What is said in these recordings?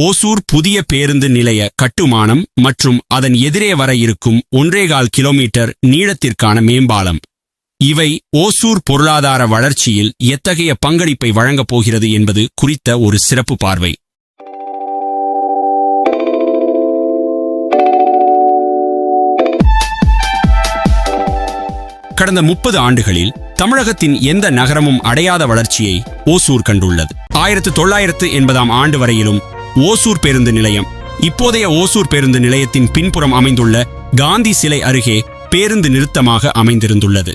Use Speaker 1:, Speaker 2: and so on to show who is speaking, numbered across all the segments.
Speaker 1: ஓசூர் புதிய பேருந்து நிலைய கட்டுமானம் மற்றும் அதன் எதிரே வர இருக்கும் ஒன்றேகால் கிலோமீட்டர் நீளத்திற்கான மேம்பாலம். இவை ஓசூர் பொருளாதார வளர்ச்சியில் எத்தகைய பங்களிப்பை வழங்கப் போகிறது என்பது குறித்த ஒரு சிறப்பு பார்வை. கடந்த முப்பது ஆண்டுகளில் தமிழகத்தின் எந்த நகரமும் அடையாத வளர்ச்சியை ஓசூர் கண்டுள்ளது. ஆயிரத்து தொள்ளாயிரத்து எண்பதாம் ஆண்டு வரையிலும் ஓசூர் பேருந்து நிலையம். இப்போதைய ஓசூர் பேருந்து நிலையத்தின் பின்புறம் அமைந்துள்ள காந்தி சிலை அருகே பேருந்து நிறுத்தமாக அமைந்திருந்துள்ளது.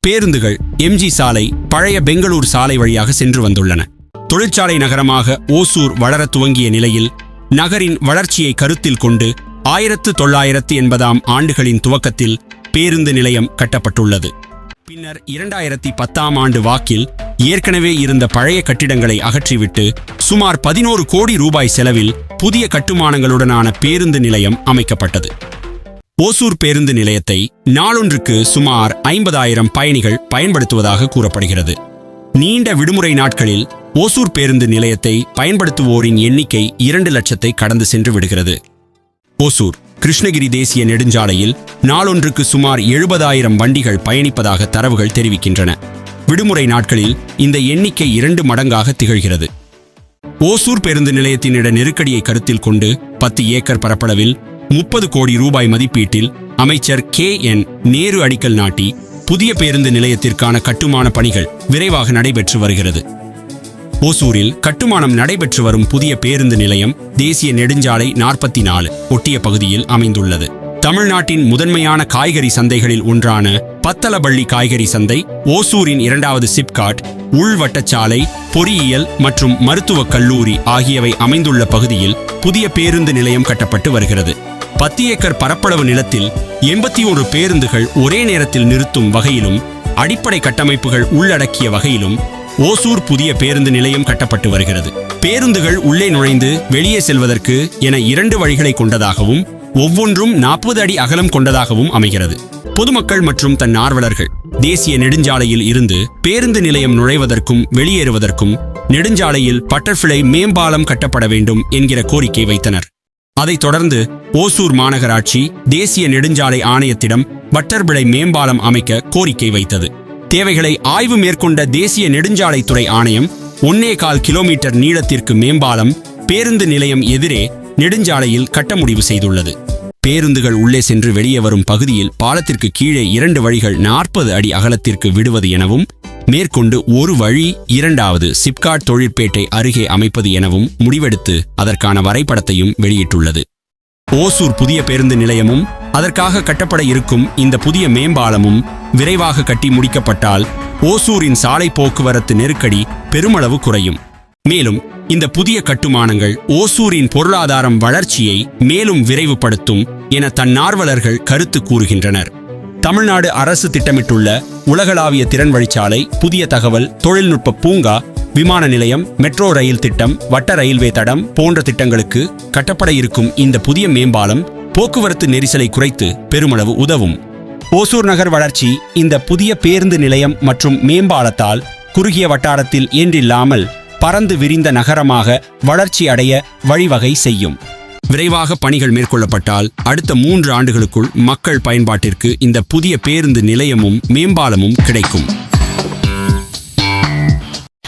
Speaker 1: பேருந்துகள் எம்ஜி சாலை பழைய பெங்களூர் சாலை வழியாக சென்று வந்துள்ளன. தொழிற்சாலை நகரமாக ஓசூர் வளர துவங்கிய நிலையில் நகரின் வளர்ச்சியை கருத்தில் கொண்டு ஆயிரத்து தொள்ளாயிரத்து எண்பதாம் ஆண்டுகளின் துவக்கத்தில் பேருந்து நிலையம் கட்டப்பட்டுள்ளது. பின்னர் இரண்டாயிரத்தி பத்தாம் ஆண்டு வாக்கில் ஏற்கனவே இருந்த பழைய கட்டிடங்களை அகற்றிவிட்டு சுமார் பதினோரு கோடி ரூபாய் செலவில் புதிய கட்டுமானங்களுடனான பேருந்து நிலையம் அமைக்கப்பட்டது. ஓசூர் பேருந்து நிலையத்தை நாளொன்றுக்கு சுமார் ஐம்பதாயிரம் பயணிகள் பயன்படுத்துவதாக கூறப்படுகிறது. நீண்ட விடுமுறை நாட்களில் ஓசூர் பேருந்து நிலையத்தை பயன்படுத்துவோரின் எண்ணிக்கை இரண்டு லட்சத்தை கடந்து சென்று விடுகிறது. ஓசூர் கிருஷ்ணகிரி தேசிய நெடுஞ்சாலையில் நாளொன்றுக்கு சுமார் எழுபதாயிரம் வண்டிகள் பயணிப்பதாக தரவுகள் தெரிவிக்கின்றன. விடுமுறை நாட்களில் இந்த எண்ணிக்கை இரண்டு மடங்காக திகழ்கிறது. ஓசூர் பேருந்து நிலையத்தினிட நெருக்கடியை கருத்தில் கொண்டு பத்து ஏக்கர் பரப்பளவில் முப்பது கோடி ரூபாய் மதிப்பீட்டில் அமைச்சர் கே என் நேரு அடிக்கல் நாட்டி புதிய பேருந்து நிலையத்திற்கான கட்டுமான பணிகள் விரைவாக நடைபெற்று வருகிறது. ஓசூரில் கட்டுமானம் நடைபெற்று வரும் புதிய பேருந்து நிலையம் தேசிய நெடுஞ்சாலை நாற்பத்தி நாலு ஒட்டிய பகுதியில் அமைந்துள்ளது. தமிழ்நாட்டின் முதன்மையான காய்கறி சந்தைகளில் ஒன்றான பத்தலபள்ளி காய்கறி சந்தை ஓசூரின் இரண்டாவது சிப்காட் உள்வட்டச்சாலை பொறியியல் மற்றும் மருத்துவக் கல்லூரி ஆகியவை அமைந்துள்ள பகுதியில் புதிய பேருந்து நிலையம் கட்டப்பட்டு வருகிறது. பத்து ஏக்கர் பரப்பளவு நிலத்தில் எண்பத்தி ஒரு பேருந்துகள் ஒரே நேரத்தில் நிறுத்தும் வகையிலும் அடிப்படை கட்டமைப்புகள் உள்ளடக்கிய வகையிலும் ஓசூர் புதிய பேருந்து நிலையம் கட்டப்பட்டு வருகிறது. பேருந்துகள் உள்ளே நுழைந்து வெளியே செல்வதற்கு என இரண்டு வழிகளை கொண்டதாகவும் ஒவ்வொன்றும் நாற்பது அடி அகலம் கொண்டதாகவும் அமைகிறது. பொதுமக்கள் மற்றும் தன் ஆர்வலர்கள் தேசிய நெடுஞ்சாலையில் இருந்து பேருந்து நிலையம் நுழைவதற்கும் வெளியேறுவதற்கும் நெடுஞ்சாலையில் பட்டர்ஃபிளை மேம்பாலம் கட்டப்பட வேண்டும் என்கிற கோரிக்கை வைத்தனர். அதைத் தொடர்ந்து ஓசூர் மாநகராட்சி தேசிய நெடுஞ்சாலை ஆணையத்திடம் பட்டர்பிளை மேம்பாலம் அமைக்க கோரிக்கை வைத்தது. தேவைகளை ஆய்வு மேற்கொண்ட தேசிய நெடுஞ்சாலைத்துறை ஆணையம் ஒன்னே கால் கிலோமீட்டர் நீளத்திற்கு மேம்பாலம் பேருந்து நிலையம் எதிரே நெடுஞ்சாலையில் கட்ட முடிவு செய்துள்ளது. பேருந்துகள் உள்ளே சென்று வெளியே வரும் பகுதியில் பாலத்திற்கு கீழே இரண்டு வழிகள் நாற்பது அடி அகலத்திற்கு விடுவது எனவும் மேற்கொண்டு ஒரு வழி இரண்டாவது சிப்காட் தொழிற்பேட்டை அருகே அமைப்பது எனவும் முடிவெடுத்து அதற்கான வரைபடத்தையும் வெளியிட்டுள்ளது. ஓசூர் புதிய பேருந்து நிலையமும் அதற்காக கட்டப்பட இருக்கும் இந்த புதிய மேம்பாலமும் விரைவாக கட்டி முடிக்கப்பட்டால் ஓசூரின் சாலை போக்குவரத்து நெருக்கடி பெருமளவு குறையும். மேலும் இந்த புதிய கட்டுமானங்கள் ஓசூரின் பொருளாதாரம் வளர்ச்சியை மேலும் விரைவுபடுத்தும் என தன்னார்வலர்கள் கருத்து கூறுகின்றனர். தமிழ்நாடு அரசு திட்டமிட்டுள்ள உலகளாவிய திறன் வழிச்சாலை புதிய தகவல் தொழில்நுட்ப பூங்கா விமான நிலையம் மெட்ரோ ரயில் திட்டம் வட்ட ரயில்வே தடம் போன்ற திட்டங்களுக்கு கட்டப்பட இருக்கும் இந்த புதிய மேம்பாலம் போக்குவரத்து நெரிசலை குறைத்து பெருமளவு உதவும். ஓசூர் நகர் வளர்ச்சி இந்த புதிய பேருந்து நிலையம் மற்றும் மேம்பாலத்தால் குறுகிய வட்டாரத்தில் என்றில்லாமல் பறந்து விரிந்த நகரமாக வளர்ச்சி அடைய வழிவகை செய்யும். விரைவாக பணிகள் மேற்கொள்ளப்பட்டால் அடுத்த மூன்று ஆண்டுகளுக்குள் மக்கள் பயன்பாட்டிற்கு இந்த புதிய பேருந்து நிலையமும் மேம்பாலமும் கிடைக்கும்.